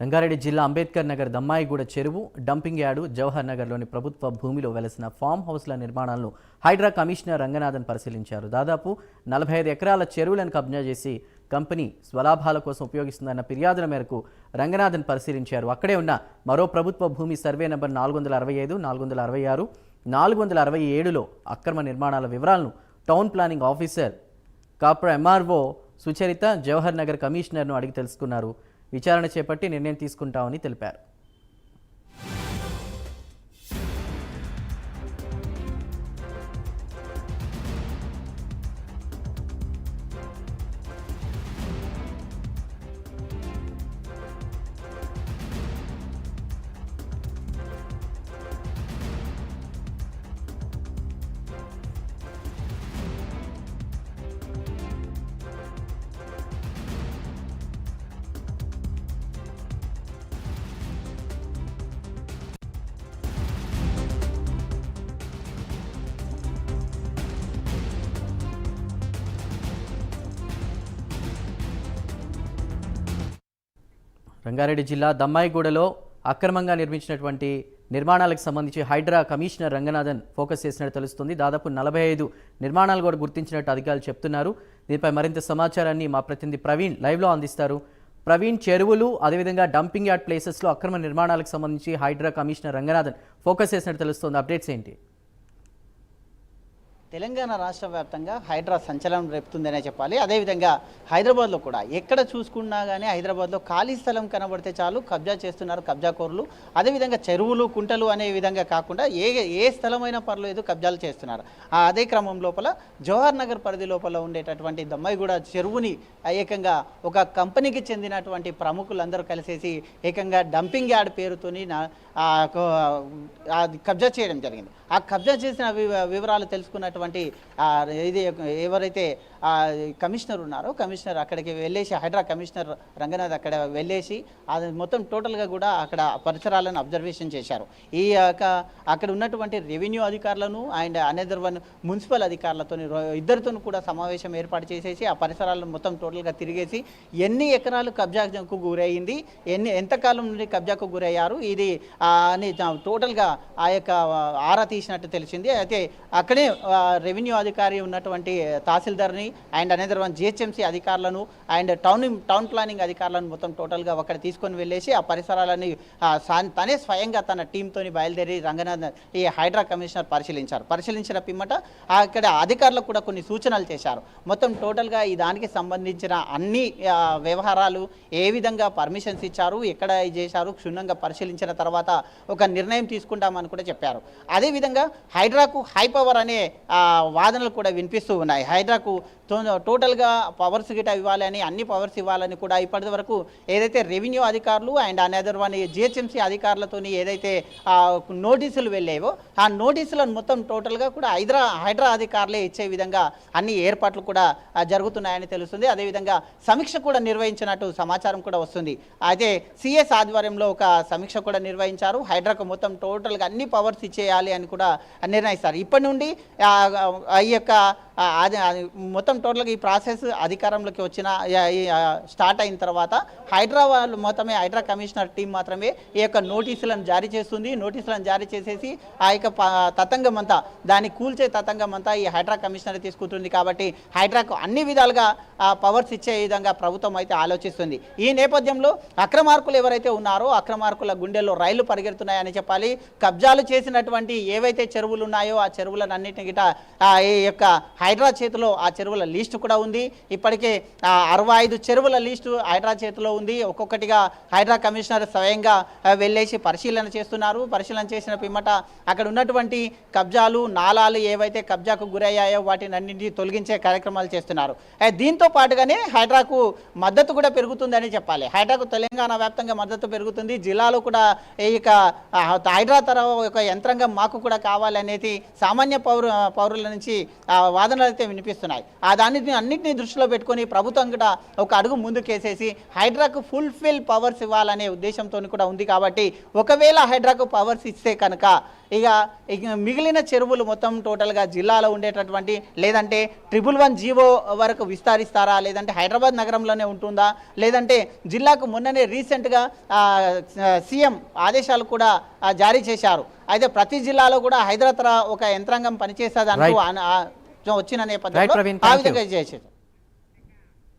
రంగారెడ్డి జిల్లా అంబేద్కర్ నగర్ దమ్మాయిగూడ చెరువు dumping yard Jawahar నగర్లోని ప్రభుత్వ భూమిలో వెలసిన ఫామ్ హౌస్ల నిర్మాణాలను హైడ్రా కమిషనర్ రంగనాథన్ పరిశీలించారు. దాదాపు నలభై ఐదు ఎకరాల చెరువులను కబ్జా చేసి కంపెనీ స్వలాభాల కోసం ఉపయోగిస్తుందన్న ఫిర్యాదుల మేరకు రంగనాథన్ పరిశీలించారు. అక్కడే ఉన్న మరో ప్రభుత్వ భూమి సర్వే నెంబర్ నాలుగు వందల అరవై ఐదు నాలుగు వందల అరవై ఆరు నాలుగు వందల అరవై ఏడులో అక్రమ నిర్మాణాల వివరాలను town planning officer Kapra MRO Sucharitha Jawahar Nagar కమిషనర్ను అడిగి తెలుసుకున్నారు. విచారణ చేపట్టి నిర్ణయం తీసుకుంటామని తెలిపారు రంగారెడ్డి జిల్లా దమ్మాయిగూడలో అక్రమంగా నిర్మించినటువంటి నిర్మాణాలకు సంబంధించి హైడ్రా కమిషనర్ రంగనాథన్ ఫోకస్ చేసినట్టు తెలుస్తుంది. దాదాపు నలభై ఐదు నిర్మాణాలు కూడా గుర్తించినట్టు అధికారులు చెప్తున్నారు. దీనిపై మరింత సమాచారాన్ని మా ప్రతినిధి ప్రవీణ్ లైవ్లో అందిస్తారు. ప్రవీణ్ చెరువులు అదేవిధంగా డంపింగ్ యార్డ్ ప్లేసెస్లో అక్రమ నిర్మాణాలకు సంబంధించి హైడ్రా కమిషనర్ రంగనాథన్ ఫోకస్ చేసినట్టు తెలుస్తుంది. అప్డేట్స్ ఏంటి? తెలంగాణ రాష్ట్ర వ్యాప్తంగా హైడ్రా సంచలనం రేపుతుందనే చెప్పాలి. అదేవిధంగా హైదరాబాద్లో కూడా ఎక్కడ చూసుకున్నా కానీ హైదరాబాద్లో ఖాళీ స్థలం కనబడితే చాలు కబ్జా చేస్తున్నారు కబ్జాకోరులు అదేవిధంగా చెరువులు కుంటలు అనే విధంగా కాకుండా ఏ ఏ స్థలమైనా పర్లేదు కబ్జాలు చేస్తున్నారు. ఆ అదే క్రమం లోపల జవహర్ నగర్ పరిధి లోపల ఉండేటటువంటి దమ్మాయిగూడ చెరువుని ఏకంగా ఒక కంపెనీకి చెందినటువంటి ప్రముఖులందరూ కలిసేసి ఏకంగా డంపింగ్ యార్డ్ పేరుతోని కబ్జా చేయడం జరిగింది. ఆ కబ్జా చేసిన వి- వివరాలు తెలుసుకున్నటువంటి ఆ ఇది ఎవరైతే కమిషనర్ ఉన్నారో కమిషనర్ అక్కడికి వెళ్ళేసి హైడ్రా కమిషనర్ రంగనాథ్ అక్కడ వెళ్ళేసి అది మొత్తం టోటల్గా కూడా అక్కడ పరిసరాలను అబ్జర్వేషన్ చేశారు. ఈ యొక్క అక్కడ ఉన్నటువంటి రెవెన్యూ అధికారులను అండ్ అనదర్ వన్ మున్సిపల్ అధికారులతో ఇద్దరితో కూడా సమావేశం ఏర్పాటు చేసేసి ఆ పరిసరాలను మొత్తం టోటల్గా తిరిగేసి ఎన్ని ఎకరాలు కబ్జాకు గురయ్యింది ఎన్ని ఎంతకాలం నుండి కబ్జాకు గురయ్యారు ఇది అని టోటల్గా ఆ యొక్క ఆరా తీసినట్టు తెలిసింది. అయితే అక్కడే రెవెన్యూ అధికారి ఉన్నటువంటి తహసీల్దార్ని అండ్ అనదర్ వన్ జిహెచ్ఎంసీ అధికారులను అండ్ టౌన్ టౌన్ ప్లానింగ్ అధికారులను మొత్తం టోటల్గా అక్కడ తీసుకొని వెళ్ళేసి ఆ పరిసరాలని తనే స్వయంగా తన టీంతోని బయలుదేరి రంగనాథ్ ఈ హైడ్రా కమిషనర్ పరిశీలించారు. పరిశీలించిన పిమ్మట అక్కడ అధికారులకు కూడా కొన్ని సూచనలు చేశారు. మొత్తం టోటల్గా ఈ దానికి సంబంధించిన అన్ని వ్యవహారాలు ఏ విధంగా పర్మిషన్స్ ఇచ్చారు ఎక్కడ చేశారు క్షుణ్ణంగా పరిశీలించిన తర్వాత ఒక నిర్ణయం తీసుకుంటామని కూడా చెప్పారు. అదేవిధంగా హైడ్రాకు హై పవర్ అనే వాదనలు కూడా వినిపిస్తూ ఉన్నాయి. హైడ్రాకు తో- టోటల్గా పవర్స్ గిట ఇవ్వాలని అన్ని పవర్స్ ఇవ్వాలని కూడా ఇప్పటి వరకు ఏదైతే రెవెన్యూ అధికారులు అండ్ అనదర్ వన్ జిహెచ్ఎంసీ అధికారులతో ఏదైతే నోటీసులు వెళ్ళేవో ఆ నోటీసులను మొత్తం టోటల్గా కూడా హైదరా హైడ్రా అధికారులే ఇచ్చే విధంగా అన్ని ఏర్పాట్లు కూడా జరుగుతున్నాయని తెలుస్తుంది. అదేవిధంగా సమీక్ష కూడా నిర్వహించినట్టు సమాచారం కూడా వస్తుంది. అయితే సిఎస్ ఆధ్వర్యంలో ఒక సమీక్ష కూడా నిర్వహించారు. హైడ్రాకు మొత్తం టోటల్గా అన్ని పవర్స్ ఇచ్చేయాలి అని కూడా నిర్ణయిస్తారు. ఇప్పటి నుండి ఆ, ఆ, ఈ యొక్క ఆ, అది మొత్తం టోటల్గా ఈ ప్రాసెస్ అధికారంలోకి వచ్చిన ఈ, స్టార్ట్ అయిన తర్వాత హైదరాబాద్ మొత్తమే హైడ్రా కమిషనర్ టీం మాత్రమే ఈ యొక్క నోటీసులను జారీ చేస్తుంది. నోటీసులను జారీ చేసేసి ఆ యొక్క తతంగం అంతా దాన్ని కూల్చే తతంగం అంతా ఈ హైడ్రా కమిషనర్ తీసుకుంటుంది కాబట్టి హైడ్రాకు అన్ని విధాలుగా పవర్స్ ఇచ్చే విధంగా ప్రభుత్వం అయితే ఆలోచిస్తుంది. ఈ నేపథ్యంలో అక్రమార్కులు ఎవరైతే ఉన్నారో అక్రమార్కుల గుండెల్లో రైళ్ళు పరిగెడుతున్నాయని చెప్పాలి. కబ్జాలు చేసినటువంటి ఏవైతే చెరువులు ఉన్నాయో ఆ చెరువులను అన్నింటిని గిట ఈ యొక్క హైడ్రా చేతిలో ఆ చెరువుల లిస్టు కూడా ఉంది. ఇప్పటికే అరవై ఐదు చెరువుల లిస్టు హైడ్రా చేతిలో ఉంది. ఒక్కొక్కటిగా హైడ్రా కమిషనర్ స్వయంగా వెళ్ళేసి పరిశీలన చేస్తున్నారు. పరిశీలన చేసిన పిమ్మట అక్కడ ఉన్నటువంటి కబ్జాలు నాలాలు ఏవైతే కబ్జాకు గురయ్యాయో వాటిని అన్నింటినీ తొలగించే కార్యక్రమాలు చేస్తున్నారు. దీంతో పాటుగానే హైడ్రాకు మద్దతు కూడా పెరుగుతుందని చెప్పాలి. హైడ్రాకు తెలంగాణ వ్యాప్తంగా మద్దతు పెరుగుతుంది. జిల్లాలో కూడా ఈ యొక్క హైడ్రా తర ఒక యంత్రాంగం మాకు కూడా కావాలనేది సామాన్య పౌరు పౌరుల నుంచి వాదన వాదనలు అయితే వినిపిస్తున్నాయి. ఆ దాన్ని అన్నింటినీ దృష్టిలో పెట్టుకొని ప్రభుత్వం కూడా ఒక అడుగు ముందుకేసేసి హైడ్రాకు ఫుల్ఫిల్ పవర్స్ ఇవ్వాలనే ఉద్దేశంతో కూడా ఉంది కాబట్టి ఒకవేళ హైడ్రాకు పవర్స్ ఇస్తే కనుక ఇక ఇక మిగిలిన చెరువులు మొత్తం టోటల్గా జిల్లాలో ఉండేటటువంటి లేదంటే ట్రిపుల్ వన్ జీవో వరకు విస్తరిస్తారా? లేదంటే హైదరాబాద్ నగరంలోనే ఉంటుందా? లేదంటే జిల్లాకు మొన్ననే రీసెంట్గా సీఎం ఆదేశాలు కూడా జారీ చేశారు. అయితే ప్రతి జిల్లాలో కూడా హైదరాబాద్ ఒక యంత్రాంగం పనిచేస్తుంది అంటూ వచ్చిన నేపథ్యంలో ఆ. విధంగా చేసేది